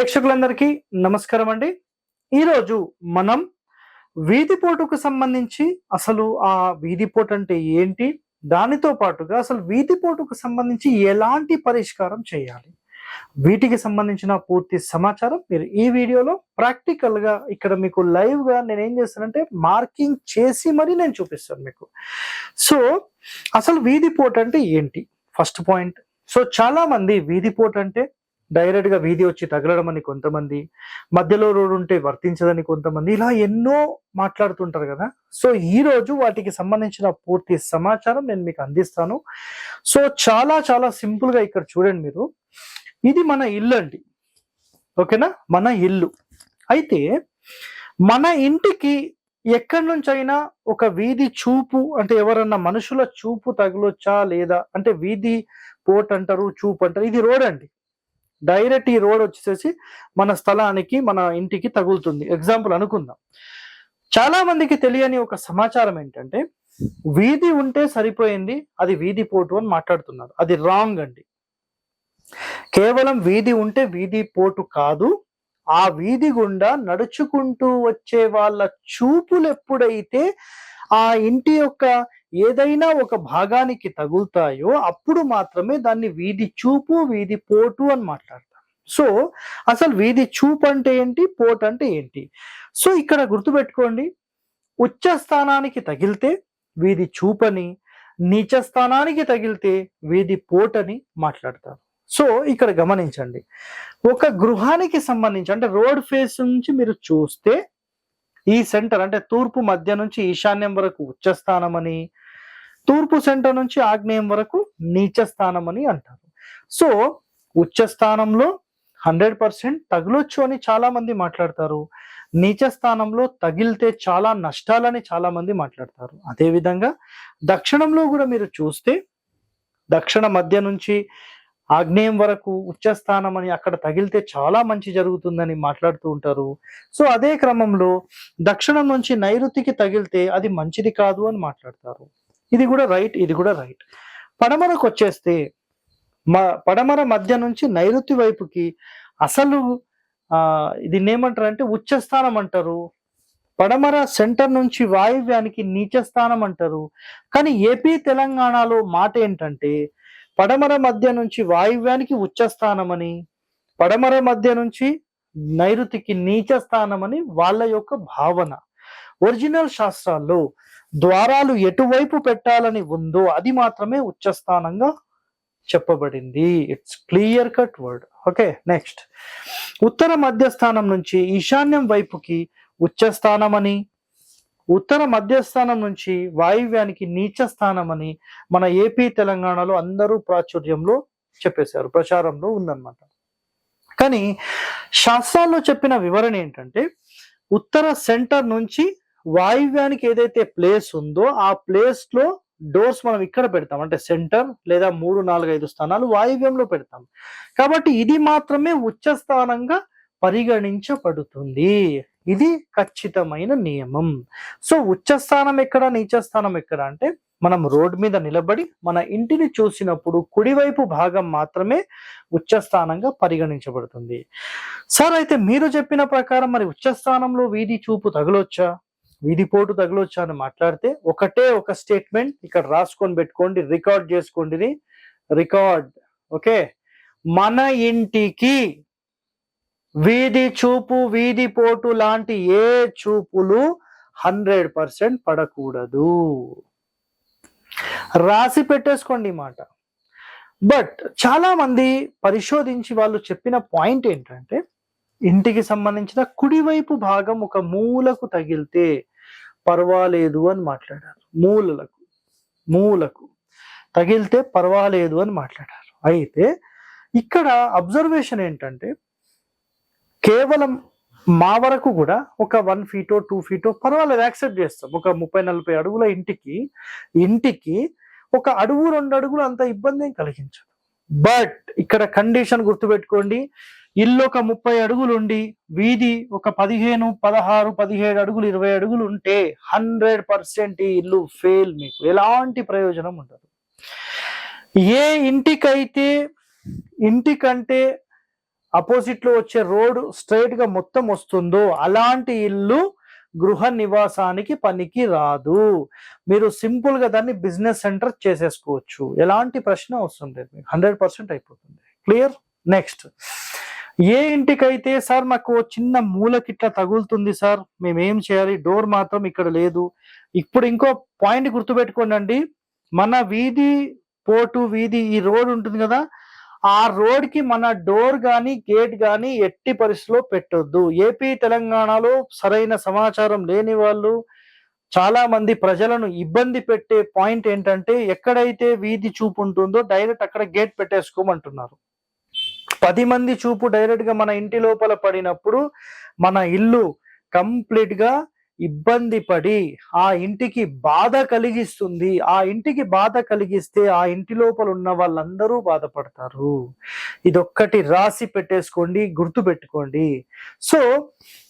ప్రేక్షకులందరికీ నమస్కారం అండి. ఈరోజు మనం వీధిపోటుకు సంబంధించి అసలు ఆ వీధిపోటు అంటే ఏంటి? దానితో పాటుగా అసలు వీధిపోటుకు సంబంధించి ఎలాంటి పరిష్కారం చేయాలి? వీటికి సంబంధించిన పూర్తి సమాచారం మీరు ఈ వీడియోలో ప్రాక్టికల్గా ఇక్కడ మీకు లైవ్గా నేను ఏం చేస్తానంటే మార్కింగ్ చేసి మరి నేను చూపిస్తాను మీకు. సో అసలు వీధిపోటు అంటే ఏంటి? First point. సో చాలా మంది వీధిపోటు అంటే డైరెక్ట్గా వీధి వచ్చి తగలడం అని కొంతమంది మధ్యలో రోడ్డు ఉంటే వర్తించదని కొంతమంది ఇలా ఎన్నో మాట్లాడుతుంటారు కదా. సో ఈ రోజు వాటికి సంబంధించిన పూర్తి సమాచారం నేను మీకు అందిస్తాను. సో చాలా చాలా సింపుల్గా ఇక్కడ చూడండి మీరు. ఇది మన ఇల్లు అండి. ఓకేనా మన ఇల్లు. అయితే మన ఇంటికి ఎక్కడి నుంచైనా ఒక వీధి చూపు అంటే ఎవరన్నా మనుషుల చూపు తగులొచ్చా లేదా? అంటే వీధి పోట్ అంటారు చూపు అంటారు. ఇది రోడ్ అండి. డైరెక్ట్ ఈ రోడ్ వచ్చేసి మన స్థలానికి మన ఇంటికి తగులుతుంది. ఎగ్జాంపుల్ అనుకుందాం. చాలా మందికి తెలియని ఒక సమాచారం ఏంటంటే వీధి ఉంటే సరిపోయింది అది వీధి పోటు అని మాట్లాడుతున్నారు. అది రాంగ్ అండి. కేవలం వీధి ఉంటే వీధి పోటు కాదు ఆ వీధి గుండా నడుచుకుంటూ వచ్చే వాళ్ళ చూపులు ఎప్పుడైతే ఆ ఇంటి యొక్క ఏదైనా ఒక భాగానికి తగులుతాయో అప్పుడు మాత్రమే దాన్ని వీధి చూపు వీధి పోటు అని మాట్లాడతాం సో అసలు వీధి చూపు అంటే ఏంటి? పోటు అంటే ఏంటి? సో ఇక్కడ గుర్తుపెట్టుకోండి. ఉచ్చ స్థానానికి తగిలితే వీధి చూపని నీచ స్థానానికి తగిలితే వీధి పోటని మాట్లాడతారు. సో ఇక్కడ గమనించండి. ఒక గృహానికి సంబంధించి అంటే రోడ్ ఫేస్ నుంచి మీరు చూస్తే ఈ సెంటర్ అంటే తూర్పు మధ్య నుంచి ఈశాన్యం వరకు ఉచ్చస్థానం అని తూర్పు సెంటర్ నుంచి ఆగ్నేయం వరకు నీచ స్థానం అని అంటారు. సో ఉచ్చ స్థానంలో హండ్రెడ్ పర్సెంట్ తగులొచ్చు అని చాలా మంది మాట్లాడతారు. నీచ స్థానంలో తగిలితే చాలా నష్టాలని చాలా మంది మాట్లాడతారు అదేవిధంగా దక్షిణంలో కూడా మీరు చూస్తే దక్షిణ మధ్య నుంచి ఆగ్నేయం వరకు ఉచ్చ స్థానం అని అక్కడ తగిలితే చాలా మంచి జరుగుతుందని మాట్లాడుతూ ఉంటారు. సో అదే క్రమంలో దక్షిణం నుంచి నైరుతికి తగిలితే అది మంచిది కాదు అని మాట్లాడతారు. ఇది కూడా రైట్ ఇది కూడా రైట్ పడమరకు వచ్చేస్తే మ పడమర మధ్య నుంచి నైరుతి వైపుకి అసలు దీన్ని ఏమంటారు అంటే ఉచ్చస్థానం అంటారు. పడమర సెంటర్ నుంచి వాయువ్యానికి నీచస్థానం అంటారు. కానీ ఏపీ తెలంగాణలో మాట ఏంటంటే పడమర మధ్య నుంచి వాయువ్యానికి ఉచ్చ అని పడమర మధ్య నుంచి నైరుతికి నీచ అని వాళ్ళ యొక్క భావన. ఒరిజినల్ శాస్త్రాల్లో ద్వారాలు ఎటువైపు పెట్టాలని ఉందో అది మాత్రమే ఉచ్చస్థానంగా చెప్పబడింది. It's clear cut word okay next ఉత్తర మధ్యస్థానం నుంచి ఈశాన్యం వైపుకి ఉచ్చ అని ఉత్తర మధ్యస్థానం నుంచి వాయువ్యానికి నీచ స్థానం అని మన ఏపీ తెలంగాణలో అందరూ ప్రాచుర్యంలో చెప్పేశారు ప్రచారంలో ఉందన్నమాట. కానీ శాస్త్రాల్లో చెప్పిన వివరణ ఏంటంటే ఉత్తర సెంటర్ నుంచి వాయువ్యానికి ఏదైతే ప్లేస్ ఉందో ఆ ప్లేస్లో డోర్స్ మనం ఇక్కడ పెడతాం. అంటే సెంటర్ లేదా మూడు నాలుగు ఐదు స్థానాలు వాయువ్యంలో పెడతాం. కాబట్టి ఇది మాత్రమే ఉచ్చ స్థానంగా పరిగణించబడుతుంది. ఇది ఖచ్చితమైన నియమం. సో ఉచ్చ స్థానం ఎక్కడ నీచ స్థానం ఎక్కడ అంటే మనం రోడ్ మీద నిలబడి మన ఇంటిని చూసినప్పుడు కుడివైపు భాగం మాత్రమే ఉచ్చ స్థానంగా పరిగణించబడుతుంది. సార్ అయితే మీరు చెప్పిన ప్రకారం మరి ఉచ్చ స్థానంలో వీధి చూపు తగలొచ్చా? వీధి పోటు అని మాట్లాడితే ఒకటే ఒక స్టేట్మెంట్ ఇక్కడ రాసుకొని పెట్టుకోండి రికార్డ్ చేసుకోండి రికార్డ్ ఓకే మన ఇంటికి వీధి చూపు వీధి పోటు లాంటి ఏ చూపులు హండ్రెడ్ పర్సెంట్ పడకూడదు. రాసి పెట్టేసుకోండి మాట. బట్ చాలా మంది పరిశోధించి వాళ్ళు చెప్పిన పాయింట్ ఏంటంటే ఇంటికి సంబంధించిన కుడివైపు భాగం ఒక మూలకు తగిలితే పర్వాలేదు అని మాట్లాడారు. మూలలకు మూలకు తగిలితే పర్వాలేదు అని మాట్లాడారు. అయితే ఇక్కడ అబ్జర్వేషన్ ఏంటంటే కేవలం మా వరకు కూడా ఒక వన్ ఫీటో టూ ఫీటో పర్వాలేదు యాక్సెప్ట్ చేస్తాం. ఒక ముప్పై నలభై అడుగుల ఇంటికి ఇంటికి ఒక అడుగు రెండు అడుగులు అంత ఇబ్బంది ఏం కలిగించదు. బట్ ఇక్కడ కండిషన్ గుర్తుపెట్టుకోండి ఇల్లు ఒక ముప్పై అడుగులు ఉండి వీధి ఒక పదిహేను పదహారు పదిహేడు అడుగులు ఇరవై అడుగులు ఉంటే హండ్రెడ్ పర్సెంట్ ఈ ఇల్లు ఫెయిల్ మీకు. ఎలాంటి ప్రయోజనం ఉండదు. ఏ ఇంటికైతే ఇంటికంటే అపోజిట్లో వచ్చే రోడ్ స్ట్రైట్గా మొత్తం వస్తుందో అలాంటి ఇల్లు గృహ నివాసానికి పనికి రాదు. మీరు సింపుల్గా దాన్ని బిజినెస్ సెంటర్ చేసేసుకోవచ్చు. ఎలాంటి ప్రశ్న వస్తుంది మీకు. హండ్రెడ్ పర్సెంట్ అయిపోతుంది. క్లియర్? నెక్స్ట్. ఏ ఇంటికైతే సార్ మాకు చిన్న మూలకిట్లా తగులుతుంది సార్ మేము ఏం చేయాలి? డోర్ మాత్రం ఇక్కడ లేదు. ఇప్పుడు ఇంకో పాయింట్ గుర్తుపెట్టుకోండి అండి మన వీధి పోటు వీధి ఈ రోడ్ ఉంటుంది కదా ఆ రోడ్కి మన డోర్ గాని గేట్ గాని ఎట్టి పరిస్థితిలో పెట్టొద్దు. ఏపీ తెలంగాణలో సరైన సమాచారం లేని వాళ్ళు చాలా మంది ప్రజలను ఇబ్బంది పెట్టే పాయింట్ ఏంటంటే ఎక్కడైతే వీధి చూపు ఉంటుందో డైరెక్ట్ అక్కడ గేట్ పెట్టేసుకోమంటున్నారు. పది మంది చూపు డైరెక్ట్గా మన ఇంటి లోపల పడినప్పుడు మన ఇల్లు కంప్లీట్గా ఇబ్బంది పడి ఆ ఇంటికి బాధ కలిగిస్తుంది. ఆ ఇంటికి బాధ కలిగిస్తే ఆ ఇంటి లోపల ఉన్న వాళ్ళందరూ బాధపడతారు. ఇదొక్కటి రాసి పెట్టేసుకోండి గుర్తు పెట్టుకోండి. సో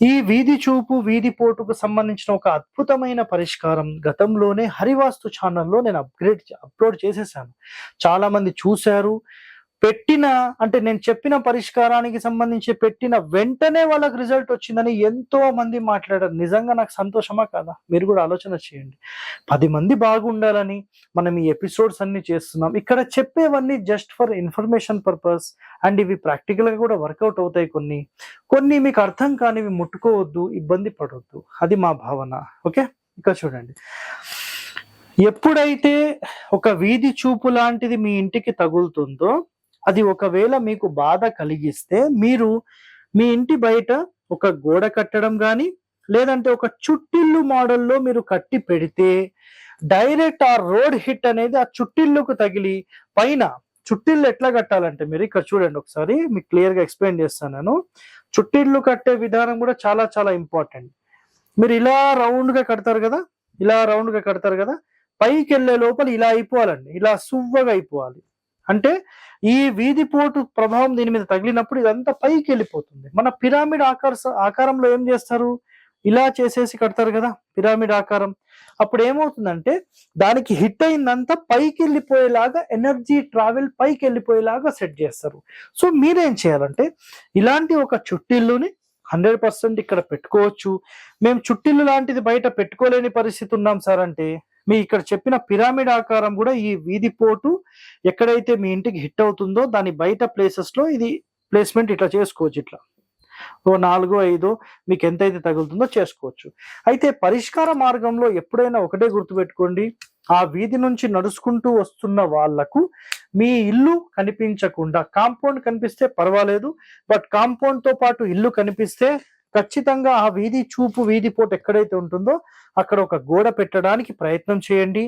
ఈ వీధి చూపు వీధి పోటుకు సంబంధించిన ఒక అద్భుతమైన పరిష్కారం గతంలోనే హరివాస్తు ఛానల్లో నేను అప్గ్రేడ్ అప్లోడ్ చేసేసాను. చాలా మంది చూశారు పెట్టిన అంటే నేను చెప్పిన పరిష్కారానికి సంబంధించి పెట్టిన వెంటనే వాళ్ళకి రిజల్ట్ వచ్చిందని ఎంతో మంది మాట్లాడారు. నిజంగా నాకు సంతోషమా కాదా? మీరు కూడా ఆలోచన చేయండి. పది మంది బాగుండాలని మనం ఈ ఎపిసోడ్స్ అన్ని చేస్తున్నాం. ఇక్కడ చెప్పేవన్నీ just for information purpose and ఇవి ప్రాక్టికల్గా కూడా వర్కౌట్ అవుతాయి కొన్ని. కొన్ని మీకు అర్థం కానివి ముట్టుకోవద్దు ఇబ్బంది పడవద్దు అది మా భావన. ఓకే? ఇక్కడ చూడండి. ఎప్పుడైతే ఒక వీధి చూపు లాంటిది మీ ఇంటికి తగులుతుందో అది ఒకవేళ మీకు బాధ కలిగిస్తే మీరు మీ ఇంటి బయట ఒక గోడ కట్టడం కానీ లేదంటే ఒక చుట్టిల్లు మోడల్లో మీరు కట్టి పెడితే డైరెక్ట్ ఆ రోడ్ హిట్ అనేది ఆ చుట్టిల్లుకు తగిలి పైన చుట్టిల్లు ఎట్లా కట్టాలంటే మీరు ఇక్కడ చూడండి ఒకసారి మీకు క్లియర్గా ఎక్స్ప్లెయిన్ చేస్తాను నేను. చుట్టిల్లు కట్టే విధానం కూడా చాలా చాలా ఇంపార్టెంట్. మీరు ఇలా రౌండ్గా కడతారు కదా ఇలా రౌండ్గా కడతారు కదా పైకి వెళ్ళే లోపల ఇలా అయిపోవాలండి ఇలా సువ్వగా అయిపోవాలి. అంటే ఈ వీధి పోటు ప్రభావం దీని మీద తగిలినప్పుడు ఇదంతా పైకి వెళ్ళిపోతుంది. మన పిరామిడ్ ఆకార ఆకారంలో ఏం చేస్తారు? ఇలా చేసేసి కడతారు కదా పిరామిడ్ ఆకారం. అప్పుడు ఏమవుతుందంటే దానికి హిట్ అయిందంతా పైకి వెళ్ళిపోయేలాగా ఎనర్జీ ట్రావెల్ పైకి వెళ్ళిపోయేలాగా సెట్ చేస్తారు. సో మీరేం చేయాలంటే ఇలాంటి ఒక చుట్టిల్లుని హండ్రెడ్ పర్సెంట్ ఇక్కడ పెట్టుకోవచ్చు. మేము చుట్టిల్లు లాంటిది బయట పెట్టుకోలేని పరిస్థితి ఉన్నాం సార్ అంటే మీ ఇక్కడ చెప్పిన పిరామిడ్ ఆకారం కూడా ఈ వీధి పోటు ఎక్కడైతే మీ ఇంటికి హిట్ అవుతుందో దాని బయట ప్లేసెస్లో ఇది ప్లేస్మెంట్ ఇట్లా చేసుకోవచ్చు ఇట్లా. ఓ నాలుగు ఐదు మీకు ఎంతైతే తగులుతుందో చేసుకోవచ్చు. అయితే పరిష్కార మార్గంలో ఎప్పుడైనా ఒకటే గుర్తుపెట్టుకోండి. ఆ వీధి నుంచి నడుచుకుంటూ వస్తున్న వాళ్ళకు మీ ఇల్లు కనిపించకుండా కాంపౌండ్ కనిపిస్తే పర్వాలేదు బట్ కాంపౌండ్తో పాటు ఇల్లు కనిపిస్తే ఖచ్చితంగా ఆ వీధి చూపు వీధి పోటు ఎక్కడైతే ఉంటుందో అక్కడ ఒక గోడ పెట్టడానికి ప్రయత్నం చేయండి.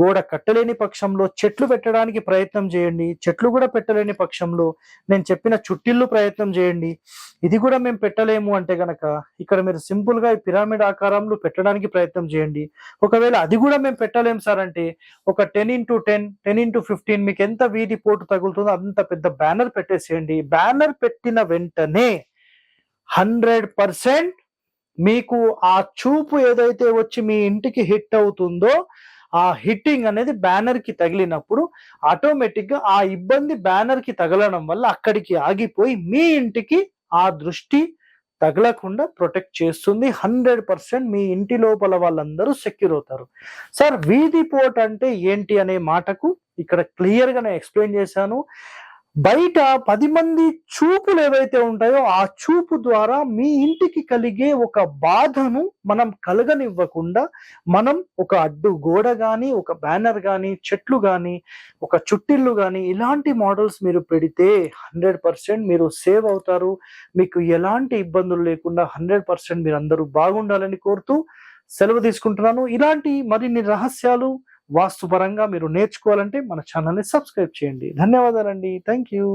గోడ కట్టలేని పక్షంలో చెట్లు పెట్టడానికి ప్రయత్నం చేయండి. చెట్లు కూడా పెట్టలేని పక్షంలో నేను చెప్పిన చుట్టిల్లు ప్రయత్నం చేయండి. ఇది కూడా మేము పెట్టలేము అంటే గనక ఇక్కడ మీరు సింపుల్గా ఈ పిరామిడ్ ఆకారంలో పెట్టడానికి ప్రయత్నం చేయండి. ఒకవేళ అది కూడా మేము పెట్టలేము సార్ అంటే ఒక ten into ten ten into fifteen మీకు ఎంత వీధి పోటు తగులుతుందో అంత పెద్ద బ్యానర్ పెట్టేసేయండి. బ్యానర్ పెట్టిన వెంటనే హండ్రెడ్ పర్సెంట్ మీకు ఆ చూపు ఏదైతే వచ్చి మీ ఇంటికి హిట్ అవుతుందో ఆ హిట్టింగ్ అనేది బ్యానర్కి తగిలినప్పుడు ఆటోమేటిక్గా ఆ ఇబ్బంది బ్యానర్కి తగలడం వల్ల అక్కడికి ఆగిపోయి మీ ఇంటికి ఆ దృష్టి తగలకుండా ప్రొటెక్ట్ చేస్తుంది. హండ్రెడ్ పర్సెంట్ మీ ఇంటి లోపల వాళ్ళందరూ సెక్యూర్ అవుతారు. సార్ వీధి పోట్ అంటే ఏంటి అనే మాటకు ఇక్కడ క్లియర్గా నేను ఎక్స్ప్లెయిన్ చేశాను. బయట పది మంది చూపులు ఏవైతే ఉంటాయో ఆ చూపు ద్వారా మీ ఇంటికి కలిగే ఒక బాధను మనం కలగనివ్వకుండా మనం ఒక అడ్డు గోడ కానీ ఒక బ్యానర్ కానీ చెట్లు కానీ ఒక చుట్టిల్లు కానీ ఇలాంటి మోడల్స్ మీరు పెడితే హండ్రెడ్ పర్సెంట్ మీరు సేవ్ అవుతారు. మీకు ఎలాంటి ఇబ్బందులు లేకుండా హండ్రెడ్ పర్సెంట్ మీరు అందరూ బాగుండాలని కోరుతూ సెలవు తీసుకుంటున్నాను. ఇలాంటి మరిన్ని రహస్యాలు వాస్తుపరంగా మీరు నేర్చుకోవాలంటే మన ఛానల్ని సబ్స్క్రైబ్ చేయండి. ధన్యవాదాలండి. Thank you